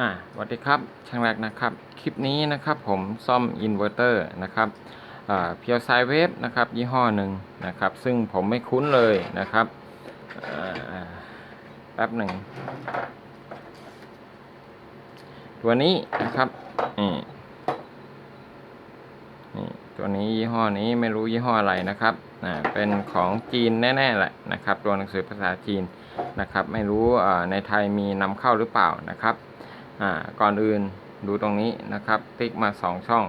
อ่าสวัสดีครับช่างแรกนะครับ คลิปนี้นะครับผมซ่อมอินเวอร์เตอร์นะครับอ่าเพียวไซเวฟนะครับยี่ห้อหนึ่งนะครับ ซึ่งผมไม่คุ้นเลยนะครับอ่าแป๊บหนึ่ง ตัวนี้นะครับนี่นี่ตัวนี้ยี่ห้อนี้ไม่รู้ยี่ห้ออะไรนะครับอ่าเป็นของจีนแน่ๆแหละนะครับ ตัวหนังสือภาษาจีนนะครับ ไม่รู้อ่าในไทยมีนำเข้าหรือเปล่านะครับ อ่าก่อนอื่นดูตรงนี้นะครับ ติ๊กมา 2 ช่อง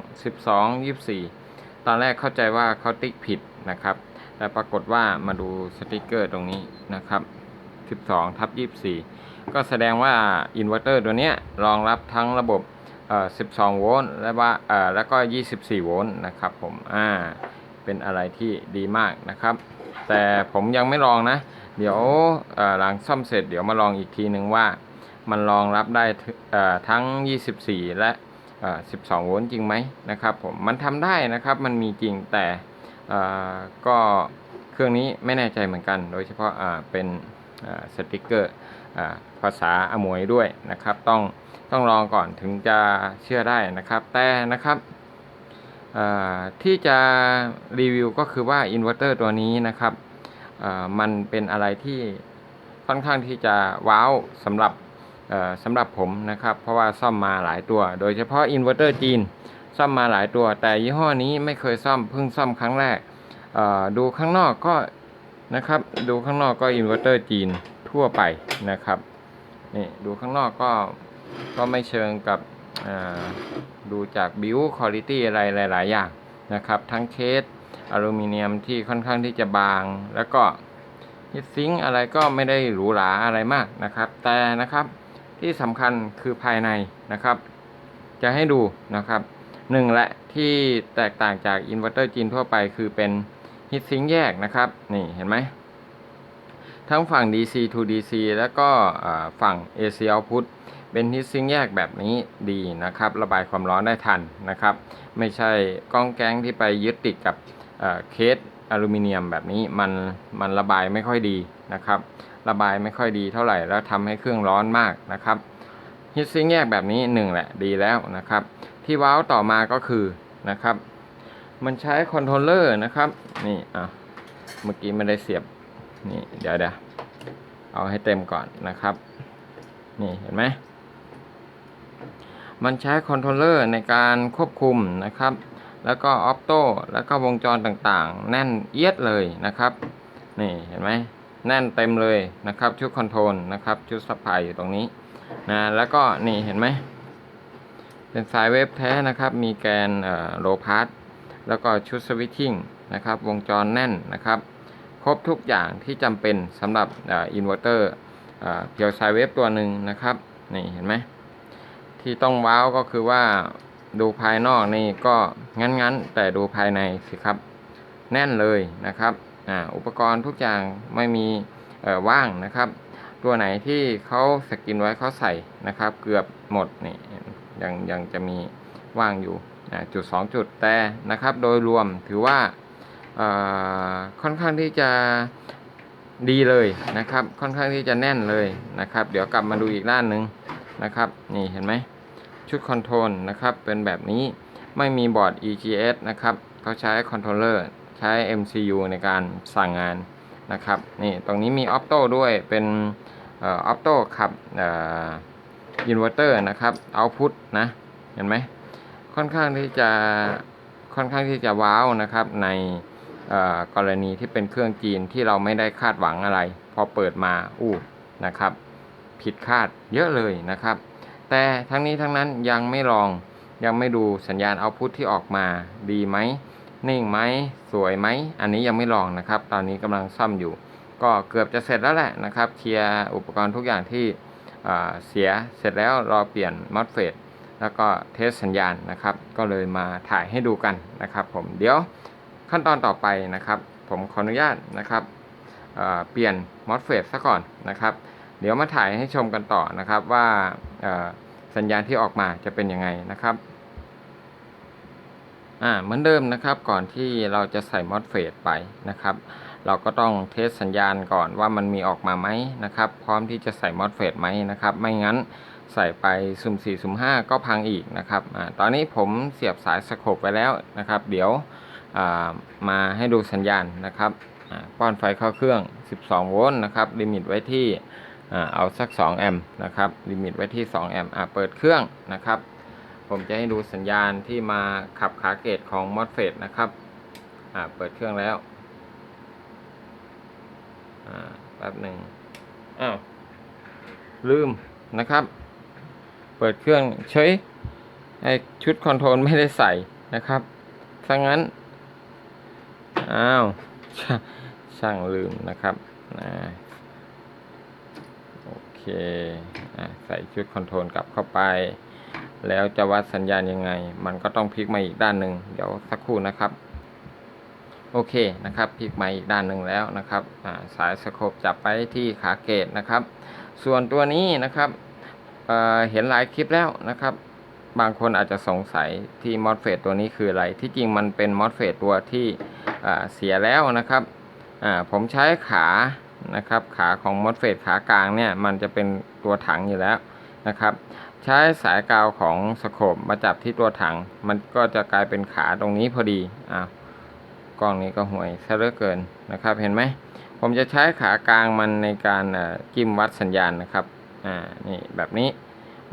12 24 ตอนแรกเข้าใจว่าเขาติ๊กผิดนะครับ แต่ปรากฏว่ามาดูสติกเกอร์ตรงนี้นะครับ 12ทับ24 ก็แสดงว่าอินเวอร์เตอร์ตัวเนี้ยรองรับทั้งระบบเอ่อ12 โวลต์และว่าเอ่อแล้วก็ 24 โวลต์นะครับผมอ่าเป็นอะไรที่ดีมากนะครับ แต่ผมยังไม่ลองนะ เดี๋ยวเอ่อหลังซ่อมเสร็จเดี๋ยวมาลองอีกทีหนึ่งว่า มันรองรับได้ถึเอ่อทั้ง 24 และเอ่อ12 โวลต์จริงไหมนะครับผมมันทำได้นะครับมันมีจริงแต่ก็เครื่องนี้ไม่แน่ใจเหมือนกัน โดยเฉพาะเป็นสติกเกอร์ภาษาอมวยด้วยนะครับ ต้องต้องลองก่อนถึงจะเชื่อได้นะครับ แต่นะครับที่จะรีวิวก็คือว่าอินเวอร์เตอร์ตัวนี้นะครับมันเป็นอะไรที่ค่อนข้างที่จะว้าวสำหรับ สำหรับผมนะครับ เพราะว่าซ่อมมาหลายตัว โดยเฉพาะอินเวอร์เตอร์จีน ซ่อมมาหลายตัว แต่ยี่ห้อนี้ไม่เคยซ่อมเพิ่งซ่อมครั้งแรกดูข้างนอกก็นะครับ ดูข้างนอกก็อินเวอร์เตอร์จีนทั่วไปนะครับนี่ดูข้างนอกก็ก็ไม่เชิงกับดูจากบิวคุณภาพอะไรหลาย ๆ อย่างนะครับ ทั้งเคสอลูมิเนียมที่ค่อนข้างที่จะบาง แล้วก็ฮิตซิงอะไรก็ไม่ได้หรูหราอะไรมากนะครับ แต่นะครับ ที่สำคัญคือภายในนะครับ จะให้ดูนะครับหนึ่งและที่แตกต่างจากอินเวอร์เตอร์จีนทั่วไปคือเป็นฮิตซิงแยกนะครับ นี่เห็นไหมทั้งฝั่ง DC to DC แล้วก็อ่าฝั่ง AC output เป็นฮิตซิงแยกแบบนี้ดีนะครับ ระบายความร้อนได้ทันนะครับ ไม่ใช่ก้องแก๊งที่ไปยึดติดกับเเคส อลูมิเนียมแบบนี้มันมันระบายไม่ค่อยดีนะครับ ระบายไม่ค่อยดีเท่าไหร่แล้วทำให้เครื่องร้อนมากนะครับฮิตซิงแยกแบบนี้หนึ่งแหละดีแล้วนะครับ ที่ว้าวต่อมาก็คือนะครับ มันใช้คอนโทรลเลอร์นะครับนี่อะเมื่อกี้ไม่ได้เสียบนี่เดี๋ยวเดี๋ยวเอาให้เต็มก่อนนะครับ นี่เห็นไหมมันใช้คอนโทรลเลอร์ในการควบคุมนะครับ แล้วก็ออ t โต้แล้วก็วงจรต่างๆ แน่นเอียดเลยนะครับ นี่เห็นไหมแน่นเต็มเลยนะครับ ชุดคอนโทรลนะครับชุดซัพพลายอยู่ตรงนี้นะแล้วก็นี่เห็นไหมเป็นสายเวฟแท้นะครับ มีแกนโลพาร์ตแล้วก็ชุดสวิตชิ่งนะครับ วงจรแน่นนะครับ ครบทุกอย่างที่จำเป็นสำหรับอินเวอร์เตอร์เพียวสายเวฟตัวหนึ่งนะครับ นี่เห็นไหมที่ต้องว้าวก็คือว่า ดูภายนอกนี่ก็งั้นๆ แต่ดูภายในสิครับ แน่นเลยนะครับอ,อุปกรณ์ทุกอย่างไม่มีว่างนะครับ ตัวไหนที่เขาสกินไว้เขาใส่นะครับ เกือบหมดนี่ยังยังจะมีว่างอยู่จุด 2 จุดแต่นะครับ โดยรวมถือว่าค่อนข้างที่จะดีเลยนะครับ ค่อนข้างที่จะแน่นเลยนะครับ เดี๋ยวกลับมาดูอีกด้านหนึ่งนะครับ นี่เห็นไหม ชุดคอนโทรลนะครับ เป็นแบบนี้ไม่มีบอร์ด EGS นะครับเขาใช้คอนโทรลเลอร์ใช้ MCU ในการสั่งงานนะครับนี่ตรงนี้มีออ t โต้ด้วยเป็นออ t โต้ขับอินเวอร์เตอร์นะครับเอาพุทนะเห็นไหมค่อนข้างที่จะค่อนข้างที่จะว้าวนะครับในกรณีที่เป็นเครื่องจีนที่เราไม่ได้คาดหวังอะไร พอเปิดมาอู้นะครับ ผิดคาดเยอะเลยนะครับ แต่ทั้งนี้ทั้งนั้นยังไม่ลองยังไม่ดูสัญญาณเอาพุทที่ออกมาดีไหม นิ่งไหม สวยไหม อันนี้ยังไม่ลองนะครับ ตอนนี้กำลังซ่อมอยู่ ก็เกือบจะเสร็จแล้วแหละนะครับ เคลียร์อุปกรณ์ทุกอย่างที่เสียเสร็จแล้วรอเปลี่ยนมอสเฟตแล้วก็เทสสัญญาณนะครับ ก็เลยมาถ่ายให้ดูกันนะครับผมเดี๋ยวขั้นตอนต่อไปนะครับ ผมขออนุญาตนะครับอ่าเปลี่ยนมอสเฟตซะก่อนนะครับ เดี๋ยวมาถ่ายให้ชมกันต่อนะครับว่า สัญญาณที่ออกมาจะเป็นยังไงนะครับอ่าเหมือนเดิมนะครับก่อนที่เราจะใส่มอสเฟตไปนะครับ เราก็ต้องเทสสัญญาณก่อนว่ามันมีออกมาไหมนะครับ พร้อมที่จะใส่มอสเฟตไหมนะครับ ไม่งั้นใส่ไปสุ่ม4สุ่ม5 ก็พังอีกนะครับอาตอนนี้ผมเสียบสายสโคปไปแล้วนะครับ เดี๋ยวอ่ามาให้ดูสัญญาณนะครับป้อนไฟเข้าเครื่อง 12 โวลต์นะครับลิมิตไว้ที่ เอาสัก 2 แอมป์นะครับลิมิตไว้ที่ 2 แอมป์อ่าเปิดเครื่องนะครับ ผมจะให้ดูสัญญาณที่มาขับขาเกตของ MOSFET นะครับอ่าเปิดเครื่องแล้วอ่าแป๊บหนึ่งอ้าวลืมนะครับ เปิดเครื่องเฉยไอชุดคอนโทรลไม่ได้ใส่นะครับถ้างั้น อ้าว ช่างช่างลืมนะครับนะ เคใส่ชุดคอนโทรลกลับเข้าไป แล้วจะวัดสัญญาณยังไง มันก็ต้องพลิกมาอีกด้านหนึ่งเดี๋ยวสักครู่นะครับ โอเคนะครับพลิกมาอีกด้านหนึ่งแล้วนะครับสายสโคปจับไปที่ขาเกตนะครับ ส่วนตัวนี้นะครับเเห็นหลายคลิปแล้วนะครับ บางคนอาจจะสงสัยที่มอสเฟตตัวนี้คืออะไร ที่จริงมันเป็นมอสเฟตตัวที่เสียแล้วนะครับผมใช้ขา นะครับ ขาของมอสเฟตขากลางเนี่ยมันจะเป็นตัวถังอยู่แล้วนะครับ ใช้สายกาวของสโคปมาจับที่ตัวถัง มันก็จะกลายเป็นขาตรงนี้พอดีอ้าวกล้องนี้ก็ห่วยซะเหลือเกินนะครับ เห็นไหมผมจะใช้ขากลางมันในการจิ้มวัดสัญญาณนะครับอ่านี่แบบนี้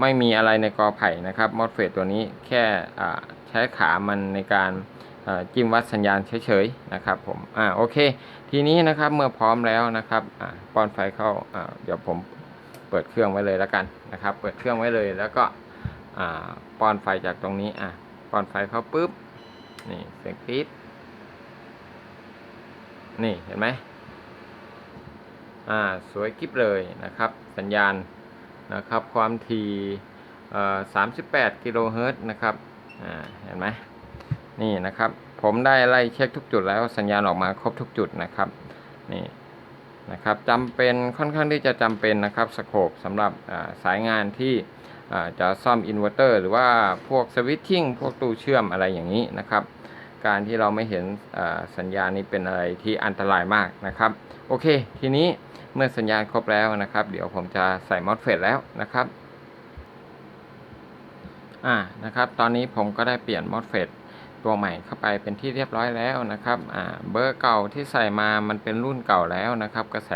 ไม่มีอะไรในกอไผ่นะครับมอสเฟตตัวนี้แค่อ่าใช้ขามันในการจิ้มวัดสัญญาณเฉยๆนะครับผมอ่าโอเค ทีนี้นะครับเมื่อพร้อมแล้วนะครับป้อนไฟเข้าเดี๋ยวผมเปิดเครื่องไว้เลยแล้วกันนะครับ เปิดเครื่องไว้เลยแล้วก็ป้อนไฟจากตรงนี้อ่าป้อนไฟเข้าปุ๊บนี่เสียงปี๊ดนี่เห็นไหมอ่าสวยกิ๊บเลยนะครับ สัญญาณนะครับ ความถี่เอ่อ38กิโลเฮิรตซ์นะครับอ่าเห็นไหมนี่นะครับ ผมได้ไล่เช็คทุกจุดแล้วสัญญาณออกมาครบทุกจุดนะครับนี่นะครับจำเป็นค่อนข้างที่จะจำเป็นนะครับสโคปสำหรับสายงานที่จะซ่อมอินเวอร์เตอร์หรือว่าพวกสวิตชิ่งพวกตู้เชื่อมอะไรอย่างนี้นะครับ การที่เราไม่เห็นสัญญาณนี้เป็นอะไรที่อันตรายมากนะครับ โอเค ทีนี้เมื่อสัญญาณครบแล้วนะครับ เดี๋ยวผมจะใส่มอสเฟตแล้วนะครับอ่านะครับ ตอนนี้ผมก็ได้เปลี่ยนมอสเฟต ตัวใหม่เข้าไปเป็นที่เรียบร้อยแล้วนะครับเบอร์เก่าที่ใส่มามันเป็นรุ่นเก่าแล้วนะครับ กระแส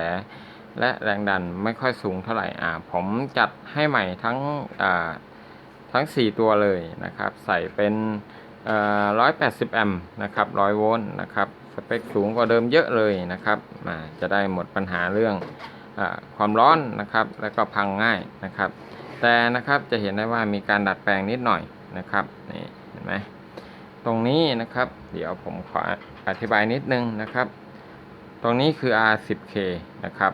และแรงดันไม่ค่อยสูงเท่าไหร่ผมจัดให้ใหม่ทั้งทั้ง 4 ตัวเลยนะครับ ใส่เป็นเอ่อ180 แอมป์นะครับ100 โวลต์นะครับสเปคสูงกว่าเดิมเยอะเลยนะครับจะได้หมดปัญหาเรื่องอความร้อนนะครับ แล้วก็พังง่ายนะครับ แต่นะครับจะเห็นได้ว่ามีการดัดแปลงนิดหน่อยนะครับนี่เห็นไหม ตรงนี้นะครับ เดี๋ยวผมขออธิบายนิดนึงนะครับ ตรงนี้คือ R10K นะครับ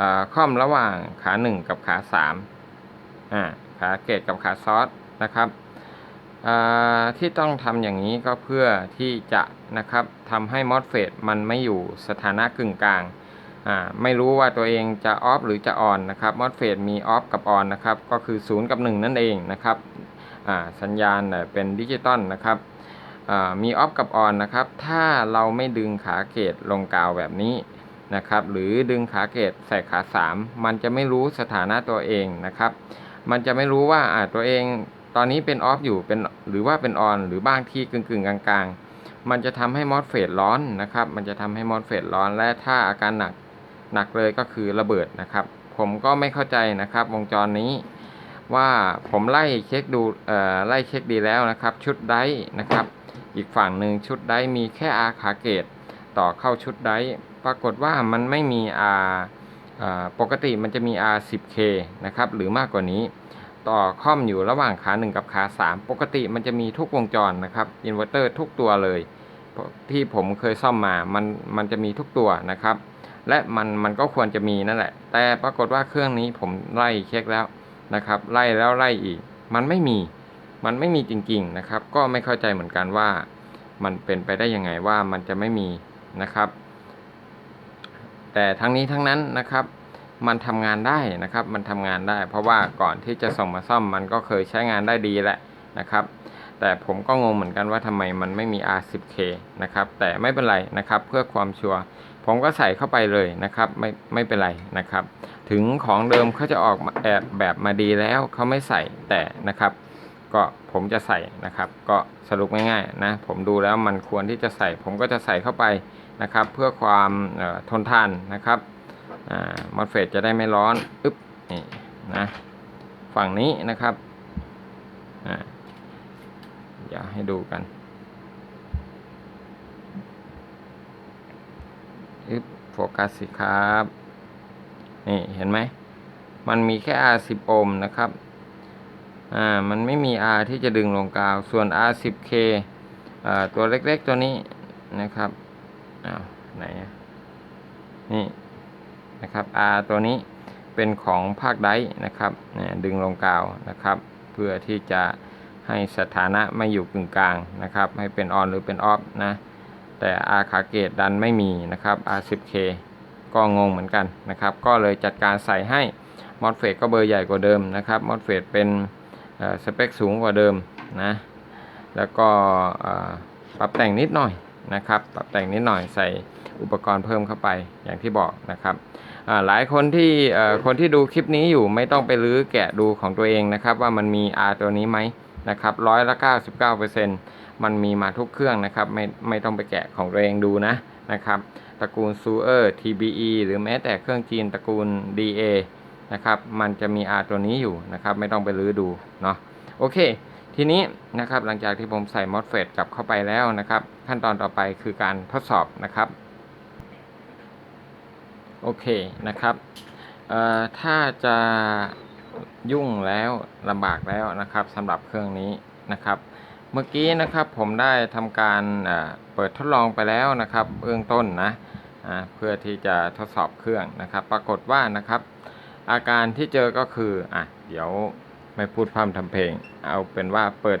อ่าค่อมระหว่างขา 1 กับขา3อ่าขาเกตกับขาซอสนะครับอ่าที่ต้องทำอย่างนี้ก็เพื่อที่จะนะครับทำให้มอสเฟตมันไม่อยู่สถานะกึ่งกลางอ่าไม่รู้ว่าตัวเองจะออฟหรือจะออนนะครับมอสเฟตมีออฟกับออนนะครับก็คือ 0 กับ 1 นั่นเองนะครับอ่าสัญญาณเป็นดิจิตอลนะครับ มีออฟกับออนนะครับ ถ้าเราไม่ดึงขาเกตลงกาวแบบนี้นะครับ หรือดึงขาเกตใส่ขา 3 มันจะไม่รู้สถานะตัวเองนะครับ มันจะไม่รู้ว่าตัวเองตอนนี้เป็นออฟอยู่เป็นหรือว่าเป็นออนหรือบางที่กึ่งกึ่งๆกลางๆ มันจะทำให้มอสเฟตร้อนนะครับ มันจะทำให้มอสเฟตร้อนและถ้าอาการหนักหนักเลยก็คือระเบิดนะครับ ผมก็ไม่เข้าใจนะครับ วงจรนี้ว่าผมไล่เช็คดูเอ่อไล่เช็คดีแล้วนะครับ ชุดไดร์นะครับ อีกฝั่งหนึ่งชุดไดมีแค่อาขาเกตต่อเข้าชุดไดร์ปรากฏว่ามันไม่มีอาอ่าปกติมันจะมี R10K นะครับหรือมากกว่านี้ ต่อค่อมอยู่ระหว่างขา 1 กับขา 3 ปกติมันจะมีทุกวงจรนะครับอินเวอร์เตอร์ทุกตัวเลย ที่ผมเคยซ่อมมามันมันจะมีทุกตัวนะครับ และมันมันก็ควรจะมีนั่นแหละ แต่ปรากฏว่าเครื่องนี้ผมไล่เช็คแล้วนะครับ ไล่แล้วไล่อีก มันไม่มี มันไม่มีจริง ๆนะครับ ก็ไม่เข้าใจเหมือนกันว่า มันเป็นไปได้ยังไงว่ามันจะไม่มีนะครับ แต่ทั้งนี้ทั้งนั้นนะครับมันทำงานได้นะครับ มันทำงานได้ เพราะว่าก่อนที่จะส่งมาซ่อมมันก็เคยใช้งานได้ดีแหละนะครับ แต่ผมก็งงเหมือนกันว่าทำไมมันไม่มี R10K นะครับ แต่ไม่เป็นไรนะครับ เพื่อความชัวร์ผมก็ใส่เข้าไปเลยนะครับ ไม่ไม่เป็นไรนะครับ ถึงของเดิมเขาจะออกแอบแบบมาดีแล้วเขาไม่ใส่แต่นะครับ ก็ผมจะใส่นะครับ ก็สรุปง่ายๆนะผมดูแล้วมันควรที่จะใส่ ผมก็จะใส่เข้าไปนะครับ เพื่อความทนทานนะครับอ่ามอสเฟตจะได้ไม่ร้อนอึ๊บนี่นะฝั่งนี้นะครับอ่าเดี๋ยวให้ดูกันอึ๊บโฟกัสสิครับ นี่เห็นไหม มันมีแค่ R10 โอห์มนะครับ อ่ามันไม่มี R ที่จะดึงลงกาว ส่วน R10K อ่าตัวเล็กๆตัวนี้นะครับอ้าวไหนนี่นะครับ R ตัวนี้เป็นของภาคไดนะครับเนี่ยดึงลงกาวนะครับ เพื่อที่จะให้สถานะไม่อยู่กึ่งกลางนะครับ ให้เป็นออนหรือเป็นออฟนะแต่ R ขาเกตดันไม่มีนะครับ R10K ก็งงเหมือนกันนะครับ ก็เลยจัดการใส่ให้มอสเฟตก็เบอร์ใหญ่กว่าเดิมนะครับมอสเฟตเป็น สเปคสูงกว่าเดิมนะแล้วก็ปรับแต่งนิดหน่อยนะครับ ปรับแต่งนิดหน่อยใส่อุปกรณ์เพิ่มเข้าไปอย่างที่บอกนะครับหลายคนที่คนที่ดูคลิปนี้อยู่ไม่ต้องไปรื้อแกะดูของตัวเองนะครับ ว่ามันมี R ตัวนี้ไหมนะครับร้อยละ99%มันมีมาทุกเครื่องนะครับ ไม่ไม่ต้องไปแกะของตัวเองดูนะนะครับตระกูลซูเออร์ TBE หรือแม้แต่เครื่องจีนตระกูล DA นะครับ มันจะมี R ตัวนี้อยู่นะครับ ไม่ต้องไปรื้อดูเนาะโอเค ทีนี้นะครับหลังจากที่ผมใส่ MOSFET กลับเข้าไปแล้วนะครับ ขั้นตอนต่อไปคือการทดสอบนะครับโอเคนะครับเอ่อถ้าจะยุ่งแล้วลำบากแล้วนะครับสำหรับเครื่องนี้นะครับ เมื่อกี้นะครับผมได้ทำการเปิดทดลองไปแล้วนะครับเบื้องต้นนะเพื่อที่จะทดสอบเครื่องนะครับ ปรากฏว่านะครับ อาการที่เจอก็คืออะเดี๋ยวไม่พูดพร่ำทำเพลง เอาเป็นว่าเปิด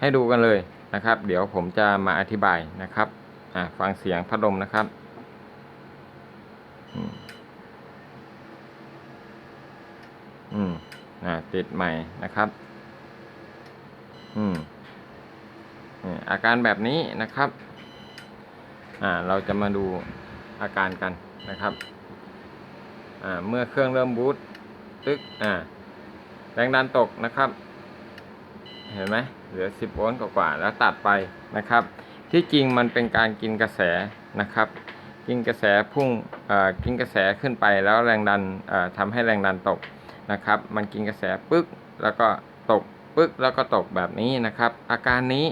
ให้ดูกันเลยนะครับ เดี๋ยวผมจะมาอธิบายนะครับอะฟังเสียงพัดลมนะครับอืมอืมอะติดใหม่นะครับ อืมอาการแบบนี้นะครับ อ่า เราจะมาดูอาการกันนะครับ อ่าเมื่อเครื่องเริ่มบูตตึกอ่าแรงดันตกนะครับ เห็นไหมเหลือ 10 โวลต์กว่าๆแล้วตัดไปนะครับ ที่จริงมันเป็นการกินกระแสนะครับ กินกระแสพุ่งกินกระแสขึ้นไปแล้วแรงดันเอ่อทำให้แรงดันตกนะครับ มันกินกระแสปึ๊กแล้วก็ตกปึ๊กแล้วก็ตกแบบนี้นะครับ อาการนี้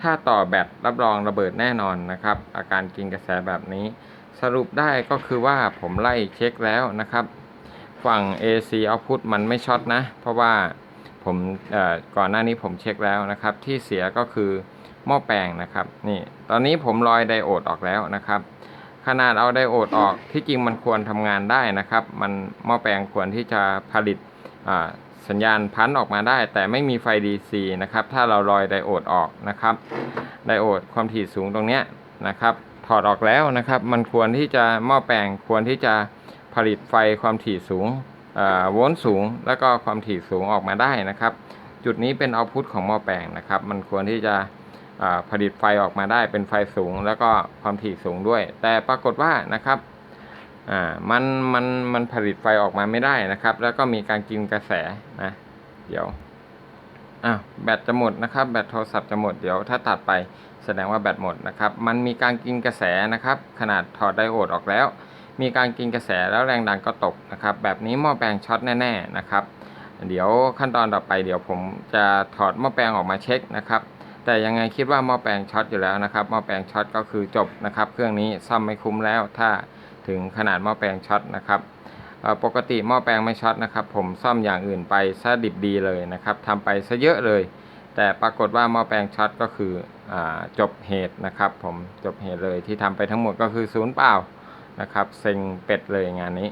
ถ้าต่อแบตรับรองระเบิดแน่นอนนะครับ อาการกินกระแสแบบนี้ สรุปได้ก็คือว่าผมไล่เช็คแล้วนะครับ ฝั่ง AC output มันไม่ช็อตนะ เพราะว่าผมก่อนหน้านี้ผมเช็คแล้วนะครับ ที่เสียก็คือหม้อแปลงนะครับนี่ตอนนี้ผมลอยไดโอดออกแล้วนะครับ ขนาดเอาไดโอดออกที่จริงมันควรทำงานได้นะครับ มันหม้อแปลงควรที่จะผลิตสัญญาณพันออกมาได้ แต่ไม่มีไฟ DC นะครับ ถ้าเราลอยไดโอดออกนะครับ ไดโอดความถี่สูงตรงเนี้ยนะครับ ถอดออกแล้วนะครับ มันควรที่จะหม้อแปลงควรที่จะผลิตไฟความถี่สูงอ่อโวลต์สูง แล้วก็ความถี่สูงออกมาได้นะครับ จุดนี้เป็นเอาพุตของหม้อแปลงนะครับ มันควรที่จะอ่าผลิตไฟออกมาได้เป็นไฟสูง แล้วก็ความถี่สูงด้วย แต่ปรากฏว่านะครับอ่ามันมันมันผลิตไฟออกมาไม่ได้นะครับ แล้วก็มีการกินกระแสนะเดี๋ยวอะแบตจะหมดนะครับ แบตโทรศัพท์จะหมดเดี๋ยวถ้าตัดไป แสดงว่าแบตหมดนะครับ มันมีการกินกระแสนะครับ ขนาดถอดไดโอดออกแล้ว มีการกินกระแสแล้วแรงดันก็ตกนะครับ แบบนี้หม้อแปลงช็อตแน่ๆนะครับ เดี๋ยวขั้นตอนต่อไปเดี๋ยวผมจะถอดหม้อแปลงออกมาเช็คนะครับ แต่ยังไงคิดว่าหม้อแปลงช็อตอยู่แล้วนะครับ หม้อแปลงช็อตก็คือจบนะครับ เครื่องนี้ซ่อมไม่คุ้มแล้ว ถ้าถึงขนาดหม้อแปลงช็อตนะครับปกติหม้อแปลงไม่ช็อตนะครับ ผมซ่อมอย่างอื่นไปซะดิบดีเลยนะครับทำไปซะเยอะเลย แต่ปรากฏว่าหม้อแปลงช็อตก็คืออจบเหตุนะครับ ผมจบเหตุเลยที่ทำไปทั้งหมดก็คือศูนย์เปล่านะครับเซ็งเป็ดเลยงานนี้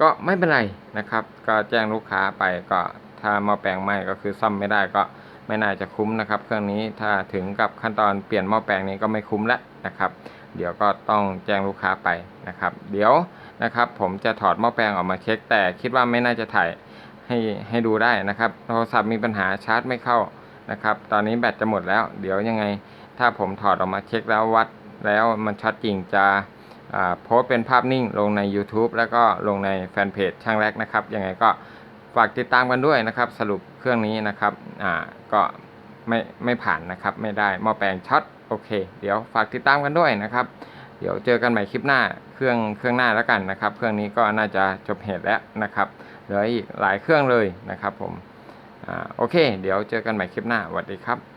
ก็ไม่เป็นไรนะครับ ก็แจ้งลูกค้าไปก็ถ้าหม้อแปลงไหม้ก็คือซ่อมไม่ได้ก็ไม่น่าจะคุ้มนะครับ เครื่องนี้ถ้าถึงกับขั้นตอนเปลี่ยนหม้อแปลงนี้ก็ไม่คุ้มแล้วนะครับ เดี๋ยวก็ต้องแจ้งลูกค้าไปนะครับ เดี๋ยวนะครับ ผมจะถอดหม้อแปลงออกมาเช็ค แต่คิดว่าไม่น่าจะถ่ายให้ให้ดูได้นะครับ โทรศัพท์มีปัญหาชาร์จไม่เข้า นะครับ ตอนนี้แบตจะหมดแล้ว เดี๋ยวยังไง ถ้าผมถอดออกมาเช็คแล้ววัดแล้วมันช็อตจริงจะโพสเป็นภาพนิ่งลงใน YouTube แล้วก็ลงในแฟนเพจช่างแรกนะครับ ยังไงก็ฝากติดตามกันด้วยนะครับ สรุปเครื่องนี้นะครับอ่าก็ไม่ไม่ผ่านนะครับ ไม่ได้หม้อแปลงช็อตโอเค เดี๋ยวฝากติดตามกันด้วยนะครับ เดี๋ยวเจอกันใหม่คลิปหน้าเครื่องเครื่องหน้าแล้วกันนะครับ เครื่องนี้ก็น่าจะจบเหตุแล้วนะครับเหลืออีกหลายเครื่องเลยนะครับผม โอเค เดี๋ยวเจอกันใหม่คลิปหน้าสวัสดีครับ